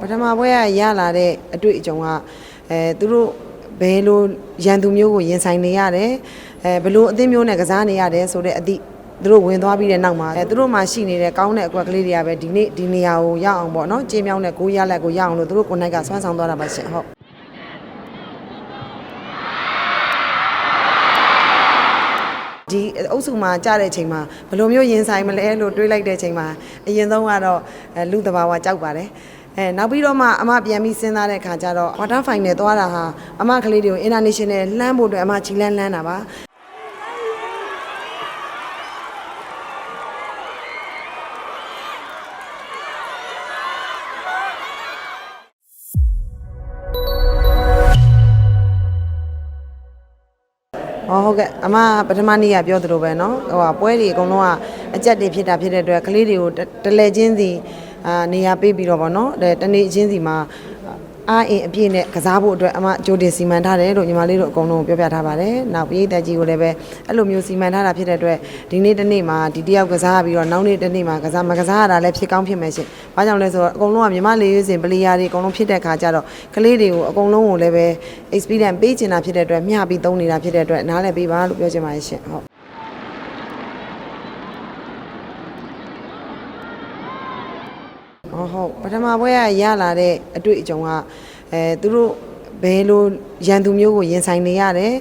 ပထမပွဲကရလာတဲ့အတွေ့အကြုံကအဲသူတို့ဘယ်လိုရန်သူမျိုးကိုရင်ဆိုင်နေရတယ်အဲဘယ်လိုအသင်းမျိုးနဲ့ကစားနေရတယ်ဆိုတဲ့အသည့်သူတို့ဝင်သွားပြီးတဲ့နောက်မှာအဲသူတို့မှာရှိနေတဲ့ကောင်းတဲ့အကွက်ကလေးတွေကပဲဒီနေ့ဒီနေရာကိုရောက်အောင်ပေါ့နော်ကြေးမြောင်းတဲ့ကိုရလက်ကိုရအောင်လို့သူတို့ကိုယ်နိုင်ကဆွမ်းဆောင်သွားတာပါရှင်ဟုတ်ဒီအုပ်စုမှာကြားတဲ့အချိန်မှာဘယ်လိုမျိုးရင်ဆိုင်မလဲလို့တွေးလိုက်တဲ့အချိန်မှာအရင်ဆုံးကတော့အဲလူတဘာဝကြောက်ပါတယ် အဲနောက်ပြီးတော့မှအမပြန်ပြီးစဉ်းစားတဲ့အခါကျတော့ quarter final သွားတာဟာအမကလေးတွေကို international လှမ်းဖို့အတွက်အမချီလန်းလန်းတာပါ ဟောဟုတ်ကဲ့အမပထမနေ့ကပြောသလိုပဲเนาะဟိုဟာပွဲတွေအကုန်လုံးကအကြက်တွေဖြစ်တာဖြစ်တဲ့အတွက်ကလေးတွေကိုတတလဲချင်းစီ အာနေရာပေးပြီးတော့ဗောနော်တဲ့တနေ့ချင်းစီမှာအားအင်အပြည့်နဲ့ကစားဖို့အတွက်အမကြိုတင်စီမံထားတယ်လို့ညီမလေးတို့အကုန်လုံးပြောပြထားပါတယ်။နောက်ပြည်သက်ကြီးကိုလည်းပဲအဲ့လိုမျိုးစီမံထားတာဖြစ်တဲ့အတွက်ဒီနေ့တစ်နေ့မှာဒီတယောက်ကစားပြီးတော့နောက်နေ့တစ်နေ့မှာကစားမကစားရတာလည်းဖြစ်ကောင်းဖြစ်မယ်ရှင်။ဘာကြောင့်လဲဆိုတော့အကုန်လုံးကညီမလေးရွေးစင်ပလီယာတွေအကုန်လုံးဖြစ်တဲ့ခါကျတော့ကလေးတွေကိုအကုန်လုံးကိုလည်းပဲ experience ပေးချင်တာဖြစ်တဲ့အတွက်မျှပြီးသုံးနေတာဖြစ်တဲ့အတွက်နားလည်ပေးပါလို့ပြောချင်ပါတယ်ရှင်ဟုတ် ဟုတ်ဟုတ်ပထမပွဲကရလာတဲ့အတွေ့အကြုံကအဲသူတို့ဘယ်လိုရန်သူမျိုးကိုရင်ဆိုင်နေရတယ်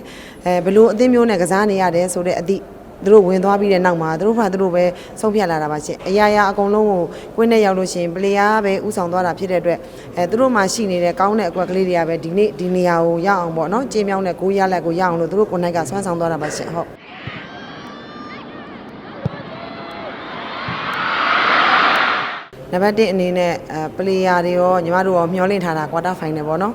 အဲဘယ်လိုအသင်းမျိုးနဲ့ကစားနေရတယ်ဆိုတဲ့အသည့်သူတို့ဝင်သွားပြီးတဲ့နောက်မှာသူတို့ဖာသူတို့ပဲဆုံးဖြတ်လာတာပါရှင်အရာရာအကုန်လုံးကိုကွင်းနဲ့ရောက်လို့ရှိရင်ပလေယာပဲဥဆောင်သွားတာဖြစ်တဲ့အတွက်အဲသူတို့မှာရှိနေတဲ့ကောင်းတဲ့အကွက်ကလေးတွေကပဲဒီနေ့ဒီနေရာကိုရောက်အောင်ပေါ့နော်ကြေးမြောင်းတဲ့ကိုရလက်ကိုရောက်အောင်လို့သူတို့ကိုယ်နိုင်ကဆွမ်းဆောင်သွားတာပါရှင်ဟုတ် နံပါတ်1အနေနဲ့အဲပလေယာတွေရောညီမတို့ရောမျှော်လင့်ထားတာကွာတာဖိုင်နယ်ပေါ့နော်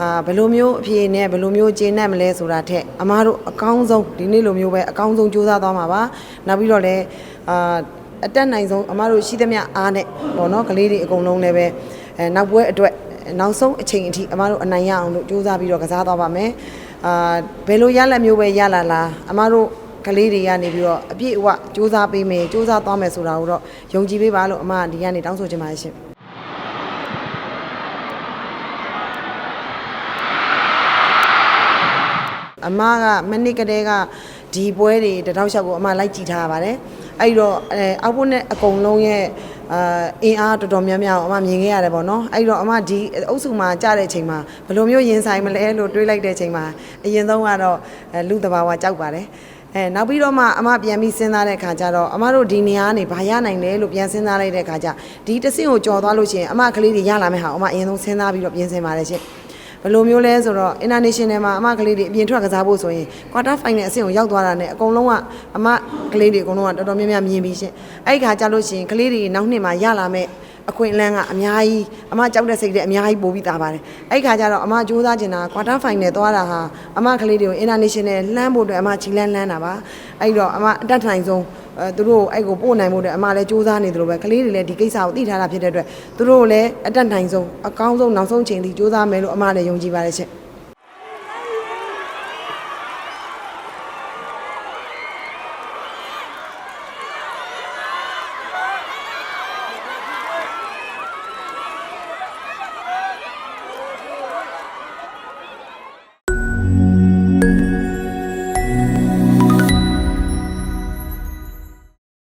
အာဘယ်လိုမျိုးအဖြေနဲ့ဘယ်လိုမျိုးကျေနပ်မလဲဆိုတာထက်အမားတို့အကောင်းဆုံးဒီနေ့လိုမျိုးပဲအကောင်းဆုံးကြိုးစားသွားမှာပါနောက်ပြီးတော့လည်းအာအတက်နိုင်ဆုံးအမားတို့ရှိသမျှအားနဲ့ပေါ့နော်ကလေးတွေအကုန်လုံးလည်းပဲအဲနောက်ပွဲအတွက်နောက်ဆုံးအချိန်အထိအမားတို့အနိုင်ရအောင်လို့ကြိုးစားပြီးတော့ကစားသွားပါမယ်အာဘယ်လိုရလက်မျိုးပဲရလာလားအမားတို့ ကလေးတွေကနေပြီးတော့အပြည့်အဝစူးစမ်းပေးမယ်စူးစမ်းသွားမယ်ဆိုတာကိုတော့ယုံကြည်ပေးပါလို့အမကဒီကနေတောင်းဆိုချင်ပါတယ်ရှင်အမကမနစ်ကလေးကဒီပွဲတွေတတောက်လျှောက်ကိုအမလိုက်ကြည့်ထားပါတယ်အဲ့တော့အဲအောက်ဖို့နဲ့အကုန်လုံးရဲ့အာအင်အားတော်တော်များများကိုအမမြင်ခဲ့ရတယ်ပေါ့နော်အဲ့တော့အမဒီအုပ်စုမှာကြားတဲ့အချိန်မှာဘယ်လိုမျိုးရင်ဆိုင်မလဲလို့တွေးလိုက်တဲ့အချိန်မှာအရင်ဆုံးကတော့အဲလူတဘာဝကြောက်ပါတယ် အဲနောက်ပြီးတော့မှအမပြန်ပြီးစဉ်းစားတဲ့ခါကျတော့အမတို့ဒီနေရာကနေဘာရနိုင်လဲလို့ပြန်စဉ်းစားလိုက်တဲ့ခါကျဒီတဆင့်ကိုကြော်သွားလို့ရှိရင်အမကလေးတွေရလာမယ့်ဟာအမအရင်ဆုံးစဉ်းစားပြီးတော့ပြင်ဆင်ပါတယ်ရှင်ဘယ်လိုမျိုးလဲဆိုတော့ international မှာအမကလေးတွေအပြင်ထွက်ကစားဖို့ဆိုရင် quarter final အဆင့်ကိုရောက်သွားတာနဲ့အကုန်လုံးကအမကလေးတွေအကုန်လုံးကတော်တော်များများမြင်ပြီးရှင်အဲ့ဒီခါကျလို့ရှိရင်ကလေးတွေနောက်နှစ်မှာရလာမယ့် အခွင့်အလမ်းကအများကြီးအမကြောက်တဲ့စိတ်တွေအများကြီးပို့ပြီးသားပါတယ်အဲ့ဒီခါကျတော့အမစူးစမ်းချင်တာ quarter final သွားတာဟာအမကလေးတွေကို international လှမ်းဖို့အတွက်အမချီလန်းလန်းတာပါအဲ့တော့အမအတက်နိုင်ဆုံးအဲသူတို့အဲ့ကိုပို့နိုင်ဖို့အတွက်အမလည်းစူးစမ်းနေတယ်လို့ပဲကလေးတွေလည်းဒီကိစ္စကိုသိထားတာဖြစ်တဲ့အတွက်သူတို့လည်းအတက်နိုင်ဆုံးအကောင်းဆုံးနောက်ဆုံးချိန်ထိစူးစမ်းမယ်လို့အမလည်းယုံကြည်ပါတယ်ရှင်